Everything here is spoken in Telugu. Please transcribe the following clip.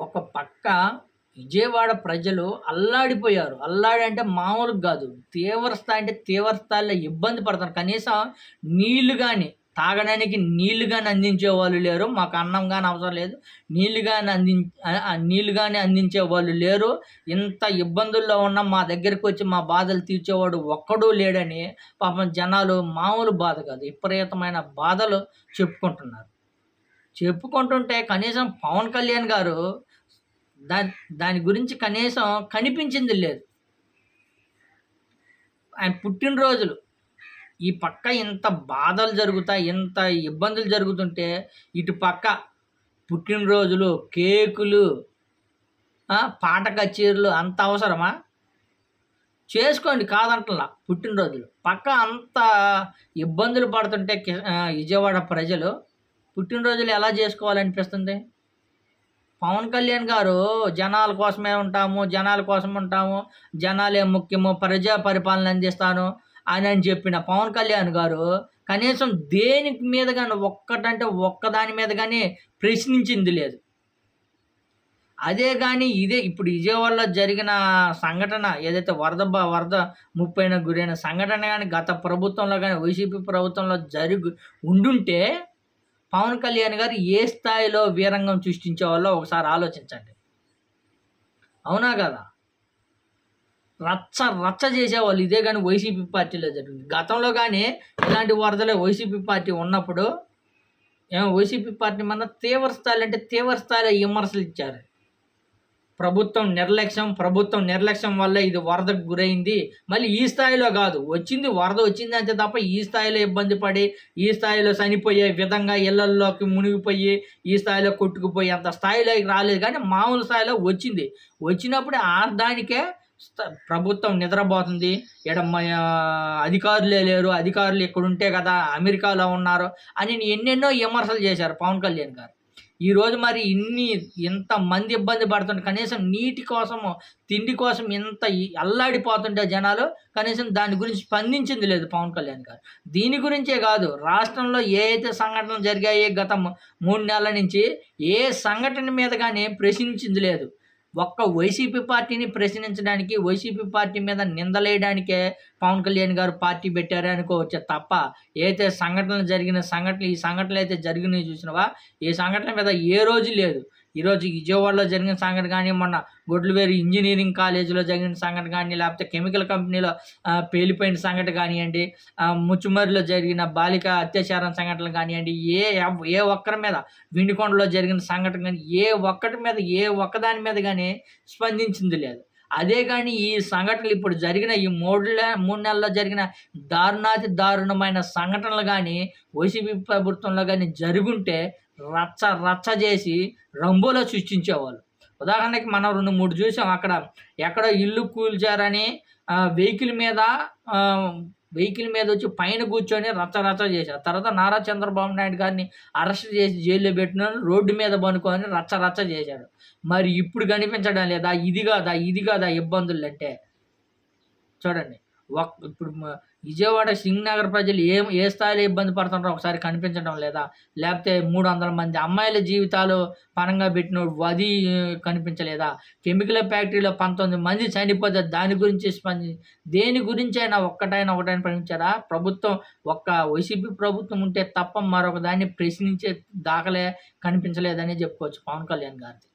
ఒక పక్క విజయవాడ ప్రజలు అల్లాడిపోయారు. అల్లాడి అంటే మామూలుగా కాదు. తీవ్ర స్థాయి అంటే తీవ్ర స్థాయిలో ఇబ్బంది పడతారు. కనీసం నీళ్ళు కానీ తాగడానికి నీళ్ళు కానీ అందించే వాళ్ళు లేరు. మాకు అన్నం కానీ అవసరం లేదు. నీళ్ళు కానీ అంది నీళ్ళు కానీ అందించే వాళ్ళు లేరు. ఇంత ఇబ్బందుల్లో ఉన్న మా దగ్గరికి వచ్చి మా బాధలు తీర్చేవాడు ఒక్కడూ లేడని పాపం జనాలు మామూలు బాధ కాదు. విపరీతమైన బాధలు చెప్పుకుంటున్నారు. చెప్పుకుంటుంటే కనీసం పవన్ కళ్యాణ్ గారు దా దాని గురించి కనీసం కనిపించింది లేదు. ఆయన పుట్టినరోజులు. ఈ పక్క ఇంత బాధలు జరుగుతాయి ఇంత ఇబ్బందులు జరుగుతుంటే ఇటు పక్క పుట్టినరోజులు కేకులు పాట కచేరీలు అంత అవసరమా? చేసుకోండి కాదంటలా పుట్టినరోజులు. పక్క అంత ఇబ్బందులు పడుతుంటే విజయవాడ ప్రజలు పుట్టినరోజులు ఎలా చేసుకోవాలనిపిస్తుంది? పవన్ కళ్యాణ్ గారు జనాల కోసమే ఉంటాము జనాల కోసం ఉంటాము జనాలే ముఖ్యము ప్రజా పరిపాలన అందిస్తాను అని అని చెప్పిన పవన్ కళ్యాణ్ గారు కనీసం దేనికి మీద కానీ ఒక్కటంటే ఒక్కదాని మీద కానీ ప్రశ్నించింది లేదు. అదే కానీ ఇదే ఇప్పుడు విజయవాడలో జరిగిన సంఘటన ఏదైతే వరద వరద ముప్పైన గురైన సంఘటన కానీ గత ప్రభుత్వంలో కానీ వైసీపీ ప్రభుత్వంలో జరిగి ఉండుంటే పవన్ కళ్యాణ్ గారు ఏ స్థాయిలో వీరంగం సృష్టించే వాళ్ళో ఒకసారి ఆలోచించండి. అవునా కదా? రచ్చ రచ్చ చేసేవాళ్ళు. ఇదే కానీ వైసీపీ పార్టీలో జరిగింది. గతంలో కానీ ఇలాంటి వరదలే వైసీపీ పార్టీ ఉన్నప్పుడు ఏమో వైసీపీ పార్టీ మన తీవ్ర స్థాయిలో అంటే తీవ్ర స్థాయిలో విమర్శలు ఇచ్చారు. ప్రభుత్వం నిర్లక్ష్యం ప్రభుత్వం నిర్లక్ష్యం వల్ల ఇది వరదకు గురైంది. మళ్ళీ ఈ స్థాయిలో కాదు వచ్చింది వరద వచ్చింది అంతే తప్ప ఈ స్థాయిలో ఇబ్బంది పడి ఈ స్థాయిలో చనిపోయే విధంగా ఇళ్ళల్లోకి మునిగిపోయి ఈ స్థాయిలో కొట్టుకుపోయి అంత స్థాయిలోకి రాలేదు. కానీ మామూలు స్థాయిలో వచ్చింది. వచ్చినప్పుడు ఆ దానికే ప్రభుత్వం నిద్రపోతుంది. ఇక్కడ అధికారులే లేరు అధికారులు ఇక్కడ ఉంటే కదా అమెరికాలో ఉన్నారు అని ఎన్నెన్నో విమర్శలు చేశారు పవన్ కళ్యాణ్ గారు. ఈరోజు మరి ఇన్ని మంది ఇబ్బంది పడుతుంటే కనీసం నీటి కోసము తిండి కోసం ఇంత అల్లాడిపోతుంటే జనాలు కనీసం దాని గురించి స్పందించింది లేదు పవన్ కళ్యాణ్ గారు. దీని గురించే కాదు రాష్ట్రంలో ఏ అయితే సంఘటనలు జరిగాయి గత మూడు నెలల నుంచి ఏ సంఘటన మీద కానీ ప్రశ్నించింది లేదు. ఒక్క వైసీపీ పార్టీని ప్రశ్నించడానికి వైసీపీ పార్టీ మీద నిందలేయడానికే పవన్ కళ్యాణ్ గారు పార్టీ పెట్టారు అనుకోవచ్చు తప్ప ఏదైతే సంఘటనలు జరిగిన సంఘటనలు ఈ సంఘటనలు అయితే జరిగినవి చూసినవా? ఈ సంఘటన మీద ఏ రోజు లేదు. ఈరోజు విజయవాడలో జరిగిన సంఘటన కానీ మొన్న గొడ్లవేరు ఇంజనీరింగ్ కాలేజీలో జరిగిన సంఘటన కానీ లేకపోతే కెమికల్ కంపెనీలో పేలిపోయిన సంఘటన కానివ్వండి ముచ్చుమరిలో జరిగిన బాలిక అత్యాచారం సంఘటనలు కానివ్వండి ఏ ఏ ఒక్కరి మీద విండికొండలో జరిగిన సంఘటన కానీ ఏ ఒక్కటి మీద ఏ ఒక్కదాని మీద కానీ స్పందించింది లేదు. అదే కానీ ఈ సంఘటనలు ఇప్పుడు జరిగిన ఈ మూడు మూడు నెలల్లో జరిగిన దారుణాతి దారుణమైన సంఘటనలు కానీ వైసీపీ ప్రభుత్వంలో కానీ జరుగుంటే రచ్చ రచ్చ చేసి రంబోలో సృష్టించేవాళ్ళు. ఉదాహరణకి మనం రెండు మూడు చూసాం అక్కడ. ఎక్కడో ఇల్లు కూల్చారని వెహికల్ మీద వెహికల్ మీద వచ్చి పైన కూర్చొని రచ్చరచ్చ చేశారు. తర్వాత నారా చంద్రబాబు నాయుడు గారిని అరెస్ట్ చేసి జైల్లో పెట్టిన రోడ్డు మీద పనుకొని రచ్చరచ్చ చేశాడు మరి ఇప్పుడు కనిపించడం లేదా? ఇది కాదా? ఇది కాదా? ఇబ్బందులు అంటే? చూడండి. ఇప్పుడు విజయవాడ సింగ్నగర్ ప్రజలు ఏ ఏ స్థాయిలో ఇబ్బంది పడుతుంటారో ఒకసారి కనిపించడం లేదా? లేకపోతే మూడు వందల మంది అమ్మాయిల జీవితాలు పరంగా పెట్టిన అది కనిపించలేదా? కెమికల్ ఫ్యాక్టరీలో పంతొమ్మిది మంది చనిపోతే దాని గురించి స్పంది దేని గురించి అయినా ఒక్కటైనా ఒకటైనా ప్రశ్నించారా? ప్రభుత్వం ఒక్క వైసీపీ ప్రభుత్వం ఉంటే తప్ప మరొక దాన్ని ప్రశ్నించే దాఖలే కనిపించలేదని చెప్పుకోవచ్చు పవన్ కళ్యాణ్ గారిది.